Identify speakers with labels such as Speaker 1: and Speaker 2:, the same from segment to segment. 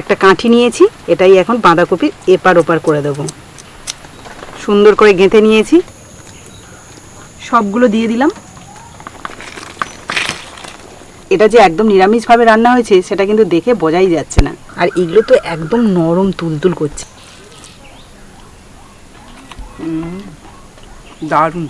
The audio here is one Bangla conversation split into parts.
Speaker 1: একটা কাঠি নিয়েছি, এটাই এখন বাঁধাকপির এপার ওপার করে দেবো। সুন্দর করে গেঁথে নিয়েছি। সবগুলো দিয়ে দিলাম। এটা যে একদম নিরামিষভাবে রান্না হয়েছে, সেটা কিন্তু দেখে বোঝাই যাচ্ছে না। আর এগুলো তো একদম নরম তুলতুল করছে। দারুণ।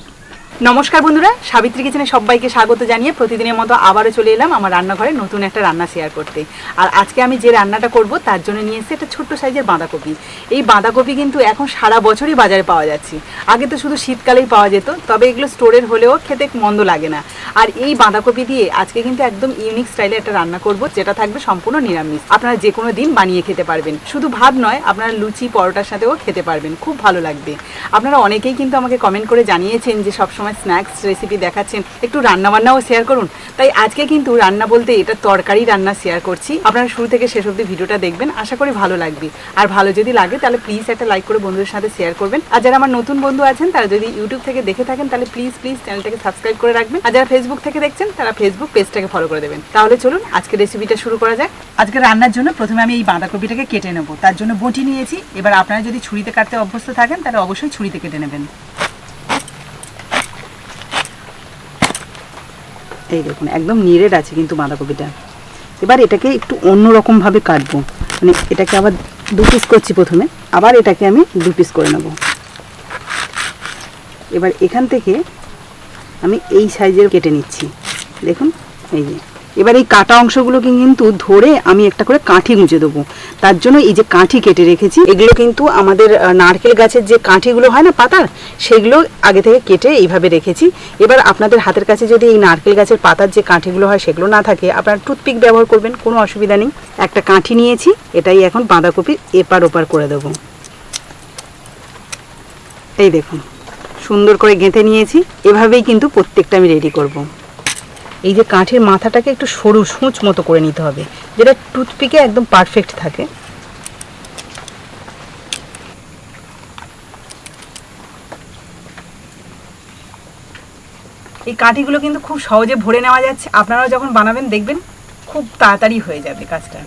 Speaker 1: নমস্কার বন্ধুরা, সাবিত্রী কিচেনে সবাইকে স্বাগত জানিয়ে প্রতিদিনের মতো আবারও চলে এলাম আমার রান্নাঘরে নতুন একটা রান্না শেয়ার করতে। আর আজকে আমি যে রান্নাটা করব তার জন্য নিয়ে এসেছি একটা ছোট্ট সাইজের বাঁধাকপি। এই বাঁধাকপি কিন্তু এখন সারা বছরই বাজারে পাওয়া যাচ্ছে। আগে তো শুধু শীতকালেই পাওয়া যেত, তবে এগুলো স্টোরের হলেও খেতে মন্দ লাগে না। আর এই বাঁধাকপি দিয়ে আজকে কিন্তু একদম ইউনিক স্টাইলে একটা রান্না করব, যেটা থাকবে সম্পূর্ণ নিরামিষ। আপনারা যে কোনো দিন বানিয়ে খেতে পারবেন। শুধু ভাত নয়, আপনারা লুচি, পরোটার সাথেও খেতে পারবেন, খুব ভালো লাগবে। আপনারা অনেকেই কিন্তু আমাকে কমেন্ট করে জানিয়েছেন যে সবসময় স্ন্যাক্স রেসিপি দেখাচ্ছেন একটু রান্না বান্নাও শেয়ার করুন। তাই আজকে কিন্তু রান্না বলতে এটা তরকারি রান্না শেয়ার করছি। আপনারা শুরু থেকে শেষ অবধি ভিডিওটা দেখবেন, আশা করি ভালো লাগবে। আর ভালো যদি লাগে, তাহলে প্লিজ একটা লাইক করে বন্ধুদের সাথে শেয়ার করবেন। আর যারা আমার নতুন বন্ধু আছেন, তারা যদি ইউটিউব থেকে দেখে থাকেন, তাহলে প্লিজ প্লিজ চ্যানেলটাকে সাবস্ক্রাইব করে রাখবেন। আর যারা ফেসবুক থেকে দেখছেন, তারা ফেসবুক পেজটাকে ফলো করে দেবেন। তাহলে চলুন, আজকে রেসিপিটা শুরু করা যাক। আজকে রান্নার জন্য প্রথমে আমি এই বাঁধাকপিটাকে কেটে নেব। তার জন্য বটি নিয়েছি। এবার আপনারা যদি ছুরিতে কাটতে অভ্যস্ত থাকেন, তাহলে অবশ্যই ছুরিতে কেটে নেবেন। এই দেখুন, একদম নিরেট আছে কিন্তু বাঁধাকপিটা। এবার এটাকে একটু অন্যরকমভাবে কাটবো। মানে এটাকে আবার দু পিস করছি প্রথমে, আবার এটাকে আমি দু পিস করে নেব। এবার এখান থেকে আমি এই সাইজের কেটে নিচ্ছি। দেখুন, এই যে। এবার এই কাটা অংশগুলোকে কিন্তু ধরে আমি একটা করে কাঠি গুঁজে দেবো। তার জন্য এই যে কাঠি কেটে রেখেছি, এগুলো কিন্তু আমাদের নারকেল গাছের যে কাঠিগুলো হয় না পাতার, সেগুলো আগে থেকে কেটে এইভাবে রেখেছি। এবার আপনাদের হাতের কাছে যদি এই নারকেল গাছের পাতার যে কাঠিগুলো হয় সেগুলো না থাকে, আপনারা টুথপিক ব্যবহার করবেন, কোনো অসুবিধা নেই। একটা কাঠি নিয়েছি, এটাই এখন বাঁধাকপির এপার ওপার করে দেবো। এই দেখুন, সুন্দর করে গেঁথে নিয়েছি, এভাবেই কিন্তু প্রত্যেকটা আমি রেডি করব। এই যে কাঠের মাথাটাকে একটু সরু সূচ মতো করে নিতে হবে, যেটা টুথপিকে একদম পারফেক্ট থাকে। এই কাঠিগুলো কিন্তু খুব সহজে ভরে নেওয়া যাচ্ছে। আপনারাও যখন বানাবেন দেখবেন খুব তাড়াতাড়ি হয়ে যাবে কাজটা।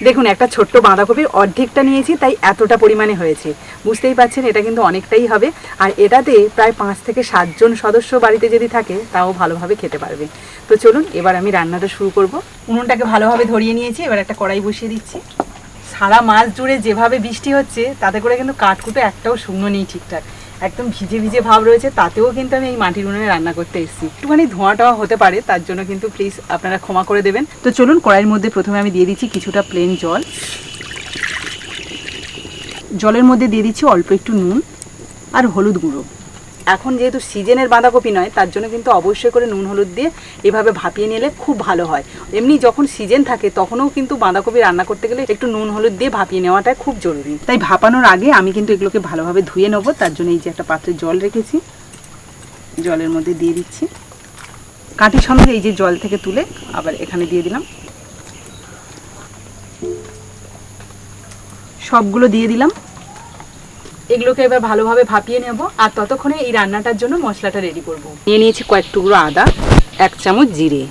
Speaker 1: দেখুন, একটা ছোট্ট বাঁধাকপির অর্ধেকটা নিয়েছি, তাই এতটা পরিমাণে হয়েছে। বুঝতেই পারছেন, এটা কিন্তু অনেকটাই হবে। আর এটাতে প্রায় পাঁচ থেকে সাতজন সদস্য বাড়িতে যদি থাকে, তাও ভালোভাবে খেতে পারবে। তো চলুন, এবার আমি রান্নাটা শুরু করব। উনুনটাকে ভালোভাবে ধরিয়ে নিয়েছি, এবার একটা কড়াই বসিয়ে দিচ্ছি। সারা মাস জুড়ে যেভাবে বৃষ্টি হচ্ছে, তাতে করে কিন্তু কাঠকুটো একটাও শুকনো নেই ঠিকঠাক। একদম ভিজে ভিজে ভাব রয়েছে, তাতেও কিন্তু আমি এই মাটির উনুনে রান্না করতে এসেছি। একটুখানি ধোঁয়া টোয়া হতে পারে, তার জন্য কিন্তু প্লিজ আপনারা ক্ষমা করে দেবেন। তো চলুন, কড়াইয়ের মধ্যে প্রথমে আমি দিয়ে দিচ্ছি কিছুটা প্লেন জল। জলের মধ্যে দিয়ে দিচ্ছি অল্প একটু নুন আর হলুদ গুঁড়ো। এখন যেহেতু সিজনের বাঁধাকপি নয়, তার জন্য কিন্তু অবশ্যই করে নুন, হলুদ দিয়ে এভাবে ভাপিয়ে নিলে খুব ভালো হয়। এমনি যখন সিজন থাকে, তখনও কিন্তু বাঁধাকপি রান্না করতে গেলে একটু নুন, হলুদ দিয়ে ভাপিয়ে নেওয়াটা খুব জরুরি। তাই ভাপানোর আগে আমি কিন্তু এগুলোকে ভালোভাবে ধুয়ে নেব। তার জন্য এই যে একটা পাত্রে জল রেখেছি, জলের মধ্যে দিয়ে দিচ্ছি। কাঠির সঙ্গে এই যে জল থেকে তুলে আবার এখানে দিয়ে দিলাম। সবগুলো দিয়ে দিলাম। এগুলোকে এবার ভালোভাবে ভাপিয়ে নেব। আর ততক্ষণে এই রান্নাটার জন্য মশলাটা রেডি করব। নিয়ে নিয়েছি কয়েক টুকরো আদা, এক চামচ জিরে।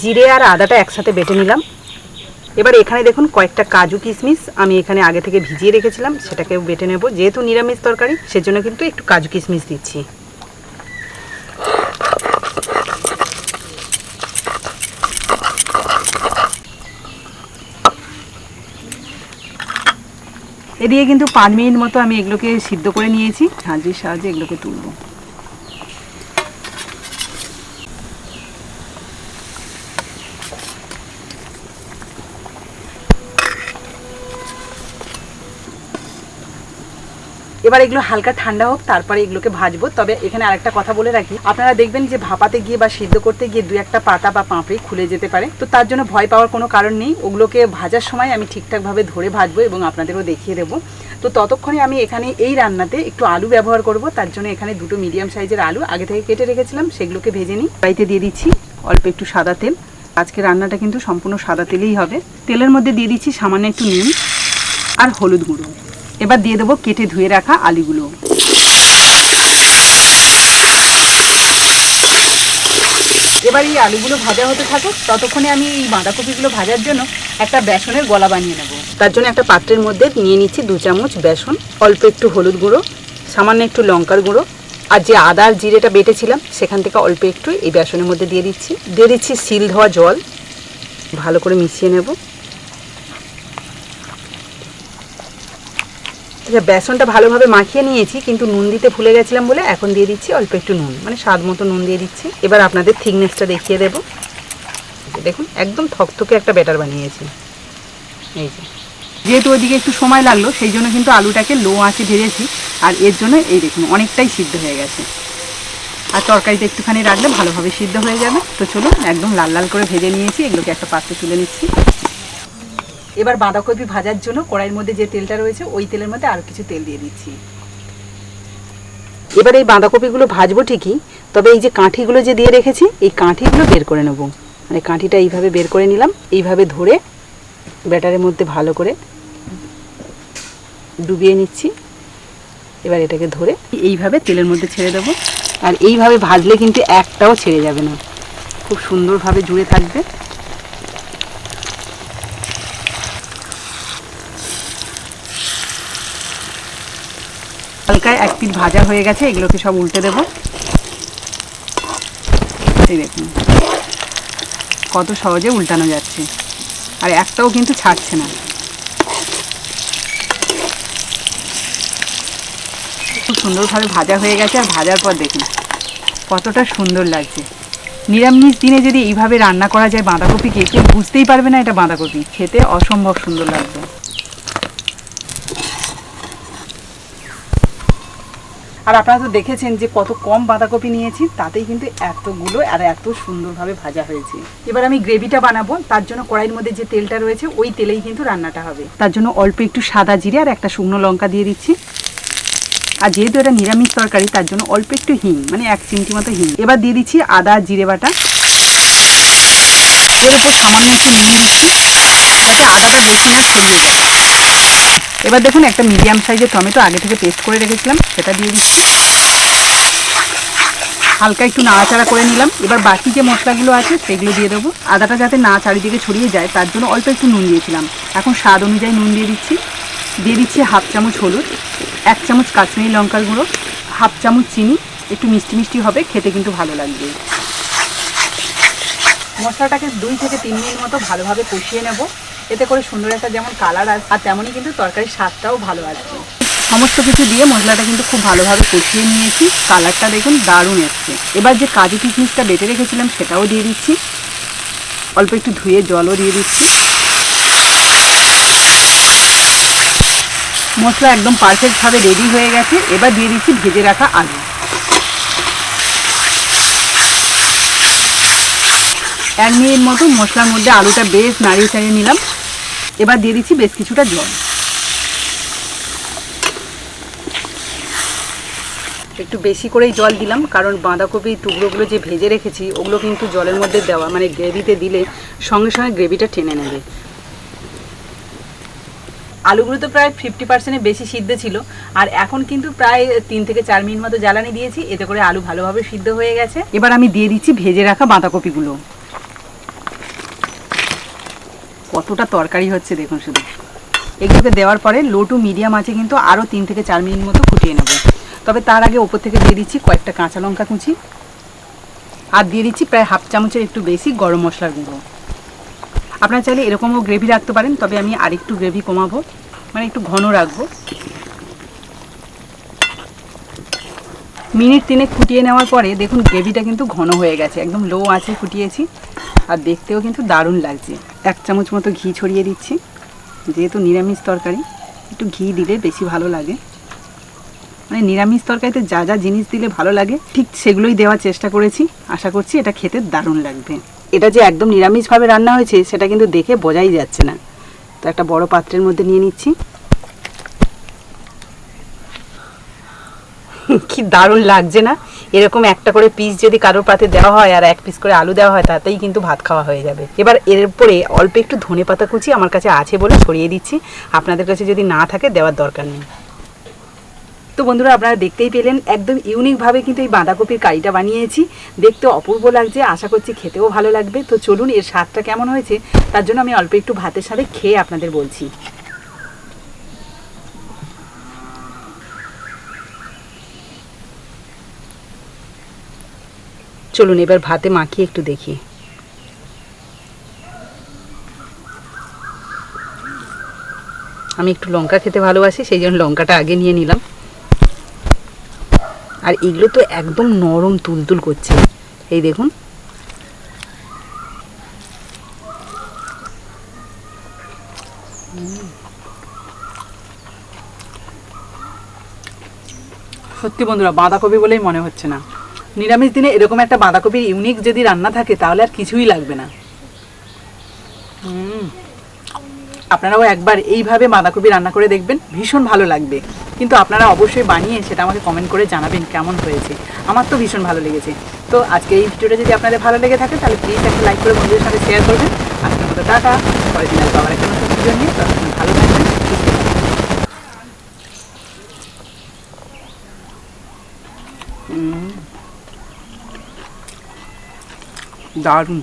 Speaker 1: জিরে আর আদাটা একসাথে বেটে নিলাম। এবার এখানে দেখুন কয়েকটা কাজু কিশমিশ আমি এখানে আগে থেকে ভিজিয়ে রেখেছিলাম সেটাকে বেটে নেব। যেহেতু নিরামিষ তরকারি, সেজন্য কিন্তু একটু কাজু কিশমিশ দিচ্ছি। এদিকে কিন্তু পাঁচ মিনিট মতো আমি এগুলোকে সিদ্ধ করে নিয়েছি। ঝাঁঝির সাহায্যে এগুলোকে তুলবো। এবার এগুলো হালকা ঠান্ডা হোক, তারপরে এগুলোকে ভাজবো। তবে এখানে আরেকটা কথা বলে রাখি, আপনারা দেখবেন যে ভাপাতে গিয়ে বা সিদ্ধ করতে গিয়ে দু একটা পাতা বা পাঁপড়ি খুলে যেতে পারে। তো তার জন্য ভয় পাওয়ার কোনো কারণ নেই। ওগুলোকে ভাজার সময় আমি ঠিকঠাকভাবে ধরে ভাজবো এবং আপনাদেরও দেখিয়ে দেবো। তো ততক্ষণে আমি এখানে এই রান্নাতে একটু আলু ব্যবহার করব। তার জন্য এখানে দুটো মিডিয়াম সাইজের আলু আগে থেকে কেটে রেখেছিলাম, সেগুলোকে ভেজে নিই। বাড়িতে দিয়ে দিচ্ছি অল্প একটু সাদা তেল। আজকে রান্নাটা কিন্তু সম্পূর্ণ সাদা তেলেই হবে। তেলের মধ্যে দিয়ে দিচ্ছি সামান্য একটু নুন আর হলুদ গুঁড়ো। এবার দিয়ে দেবো কেটে ধুয়ে রাখা আলুগুলো। এবার এই আলুগুলো ভাজা হতে থাকুক, ততক্ষণে আমি এই বাঁধাকপিগুলো ভাজার জন্য একটা বেসনের গলা বানিয়ে নেব। তার জন্য একটা পাত্রের মধ্যে নিয়ে নিচ্ছি দু চামচ বেসন, অল্প একটু হলুদ গুঁড়ো, সামান্য একটু লঙ্কার গুঁড়ো, আর যে আদা আর জিরেটা বেটেছিলাম, সেখান থেকে অল্প একটু এই বেসনের মধ্যে দিয়ে দিচ্ছি। দিয়ে দিচ্ছি সিল ধোয়া জল, ভালো করে মিশিয়ে নেব। আচ্ছা বেসনটা ভালোভাবে মাখিয়ে নিয়েছি, কিন্তু নুন দিতে ভুলে গেছিলাম বলে এখন দিয়ে দিচ্ছি অল্প একটু নুন। মানে স্বাদ মতো নুন দিয়ে দিচ্ছি। এবার আপনাদের থিকনেসটা দেখিয়ে দেবো। দেখুন, একদম থকথকে একটা ব্যাটার বানিয়েছি। এই যে। যেহেতু ওইদিকে একটু সময় লাগল, সেই জন্য কিন্তু আলুটাকে লো আঁচে ভেজেছি। আর এর জন্য এই দেখুন, অনেকটাই সিদ্ধ হয়ে গেছে। আর তরকারিটা একটুখানি রাখলে ভালোভাবে সিদ্ধ হয়ে যাবে। তো চলুন, একদম লাল লাল করে ভেজে নিয়েছি। এগুলোকে একটা পাত্রে তুলে নিচ্ছি। এবার বাঁধাকপি ভাজার জন্য কড়াইয়ের মধ্যে যে তেলটা রয়েছে, ওই তেলের মধ্যে আরও কিছু তেল দিয়ে দিচ্ছি। এবার এই বাঁধাকপিগুলো ভাজবো ঠিকই, তবে এই যে কাঁঠিগুলো যে দিয়ে রেখেছি, এই কাঁঠিগুলো বের করে নেব। মানে কাঁঠিটা এইভাবে বের করে নিলাম, এইভাবে ধরে ব্যাটারের মধ্যে ভালো করে ডুবিয়ে নিচ্ছি। এবার এটাকে ধরে এইভাবে তেলের মধ্যে ছেড়ে দেবো। আর এইভাবে ভাজলে কিন্তু একটাও ছেড়ে যাবে না। খুব সুন্দরভাবে জুড়ে থাকবে। হালকা এক পিঠ ভাজা হয়ে গেছে, এগুলোকে সব উল্টে দেব। এই দেখুন, কত সহজে উল্টানো যাচ্ছে। আর একটাও কিন্তু ছাড়ছে না। খুব সুন্দরভাবে ভাজা হয়ে গেছে, আর ভাজার পর দেখুন, কতটা সুন্দর লাগছে। নিরামিষ দিনে যদি এইভাবে রান্না করা যায় বাঁধাকপিকে, কেউ বুঝতেই পারবে না এটা বাঁধাকপি। খেতে অসম্ভব সুন্দর লাগবে। আর আপনারা তো দেখেছেন যে কত কম বাঁধাকপি নিয়েছি, তাতেই কিন্তু এতগুলো আর এত সুন্দরভাবে ভাজা হয়েছে। এবার আমি গ্রেভিটা বানাবো, তার জন্য কড়াইয়ের মধ্যে যে তেলটা রয়েছে, ওই তেলেই কিন্তু রান্নাটা হবে। তার জন্য অল্প একটু সাদা জিরে আর একটা শুকনো লঙ্কা দিয়ে দিচ্ছি। আর যেহেতু এটা নিরামিষ তরকারি, তার জন্য অল্প একটু হিং মানে এক চিমটি মতো হিং। এবার দিয়ে দিচ্ছি আদা, জিরে বাটা। এর উপর সামান্য একটু নুন দিচ্ছি। যাতে আদাটা বেশি না ছড়িয়ে যায়। এবার দেখুন একটা মিডিয়াম সাইজের টমেটো আগে থেকে পেস্ট করে রেখেছিলাম, সেটা দিয়ে দিচ্ছি হালকা একটু নাড়াচাড়া করে নিলাম। এবার বাকি যে মশলাগুলো আছে, সেগুলো দিয়ে দেবো। আদাটা যাতে না চারিদিকে ছড়িয়ে যায়, তার জন্য অল্প একটু নুন দিয়েছিলাম। এখন স্বাদ অনুযায়ী নুন দিয়ে দিচ্ছি। দিয়ে দিচ্ছি হাফ চামচ হলুদ, এক চামচ কাশ্মীরি লঙ্কার গুঁড়ো, হাফ চামচ চিনি, একটু মিষ্টি মিষ্টি হবে, খেতে কিন্তু ভালো লাগবে। মশলাটাকে দুই থেকে তিন মিনিট মতো ভালোভাবে কষিয়ে নেব। এতে করে সুন্দর একটা যেমন কালার আসে আর তেমনই কিন্তু তরকারির স্বাদটাও ভালো আসবে সমস্ত কিছু দিয়ে মশলাটা কিন্তু খুব ভালোভাবে কষিয়ে নিয়েছি। কালারটা দেখুন দারুণ এসছে। এবার যে কাজু কিশমিশটা বেটে রেখেছিলাম সেটাও দিয়ে দিচ্ছি। অল্প একটু ধুয়ে জলও দিয়ে দিচ্ছি। মশলা একদম পারফেক্টভাবে রেডি হয়ে গেছে। এবার দিয়ে দিচ্ছি ভেজে রাখা আলু। এক মিনিট মতো মশলার মধ্যে আলুটা বেশ নাড়িয়ে চাড়িয়ে নিলাম। এবার দিয়ে দিচ্ছি বেশ কিছুটা জল। একটু বেশি করেই জল দিলাম, কারণ বাঁধাকপির টুকরোগুলো যে ভেজে রেখেছি, ওগুলো কিন্তু জলের মধ্যে দেওয়া মানে গ্রেভিতে দিলে সঙ্গে সঙ্গে গ্রেভিটা টেনে নেবে। আলুগুলো তো প্রায় ফিফটি পার্সেন্টের বেশি সিদ্ধ ছিল, আর এখন কিন্তু প্রায় তিন থেকে চার মিনিট মতো জ্বালানি দিয়েছি, এতে করে আলু ভালোভাবে সিদ্ধ হয়ে গেছে। এবার আমি দিয়ে দিচ্ছি ভেজে রাখা বাঁধাকপিগুলো। কতটা তরকারি হচ্ছে দেখুন শুধু। এগুলোকে দেওয়ার পরে লো টু মিডিয়াম আছে কিন্তু আরও তিন থেকে চার মিনিট মতো ফুটিয়ে নেব। তবে তার আগে ওপর থেকে দিয়ে দিচ্ছি কয়েকটা কাঁচা লঙ্কা কুচি। আর দিয়ে দিচ্ছি প্রায় হাফ চামচের একটু বেশি গরম মশলার গুঁড়ো। আপনারা চাইলে এরকমও গ্রেভি রাখতে পারেন, তবে আমি আরেকটু গ্রেভি কমাবো মানে একটু ঘন রাখব। মিনিট তিনে ফুটিয়ে নেওয়ার পরে দেখুন গ্রেভিটা কিন্তু ঘন হয়ে গেছে, একদম লো আছে ফুটিয়েছি। আর দেখতেও কিন্তু দারুণ লাগছে। এক চামচ মতো ঘি ছড়িয়ে দিচ্ছি। যেহেতু নিরামিষ তরকারি, একটু ঘি দিলে বেশি ভালো লাগে। মানে নিরামিষ তরকারিতে যা যা জিনিস দিলে ভালো লাগে, ঠিক সেগুলোই দেওয়ার চেষ্টা করেছি। আশা করছি এটা খেতে দারুণ লাগবে। এটা যে একদম নিরামিষভাবে রান্না হয়েছে, সেটা কিন্তু দেখে বোঝাই যাচ্ছে না। তো একটা বড় পাত্রের মধ্যে নিয়ে নিচ্ছি। কি দারুণ লাগছে না? এরকম একটা করে পিস যদি কারোর পাতে দেওয়া হয় আর এক পিস করে আলু দেওয়া হয়, তাতেই কিন্তু ভাত খাওয়া হয়ে যাবে। এবার এর উপরে অল্প একটু ধনে পাতা কুচি আমার কাছে আছে বলে ছড়িয়ে দিচ্ছি। আপনাদের কাছে যদি না থাকে, দেওয়ার দরকার নেই। তো বন্ধুরা, আপনারা দেখতেই পেলেন, একদম ইউনিকভাবে কিন্তু এই বাঁধাকপির কারিটা বানিয়েছি। দেখতে অপূর্ব লাগছে, আশা করছি খেতেও ভালো লাগবে। তো চলুন, এর স্বাদটা কেমন হয়েছে, তার জন্য আমি অল্প একটু ভাতের সাথে খেয়ে আপনাদের বলছি। চলুন, এবার ভাতে মাখিয়ে একটু দেখি। আমি একটু লঙ্কা খেতে ভালোবাসি, সেই জন্য লঙ্কাটা আগে নিয়ে নিলাম। আর এগুলো তো একদম নরম তুলতুল করছে। এই দেখুন। সত্যি বন্ধুরা, বাঁধাকপি বলেই মনে হচ্ছে না। নিরামিষ দিনে এরকম একটা বাঁধাকপির ইউনিক যদি রান্না থাকে, তাহলে আর কিছুই লাগবে না। আপনারাও একবার এইভাবে বাঁধাকপি রান্না করে দেখবেন, ভীষণ ভালো লাগবে। কিন্তু আপনারা অবশ্যই বানিয়ে সেটা আমাকে কমেন্ট করে জানাবেন কেমন হয়েছে। আমার তো ভীষণ ভালো লেগেছে। তো আজকে এই ভিডিওটা যদি আপনাদের ভালো লেগে থাকে, তাহলে প্লিজ একটা লাইক করে বন্ধুদের সাথে শেয়ার করবেন। আজকের মতো টাটা। পরের দিন আসব আবার একটা নতুন ভিডিও নিয়ে, ততক্ষণ ভালো থাকবেন, সুস্থ থাকবেন। হুম। দারুণ।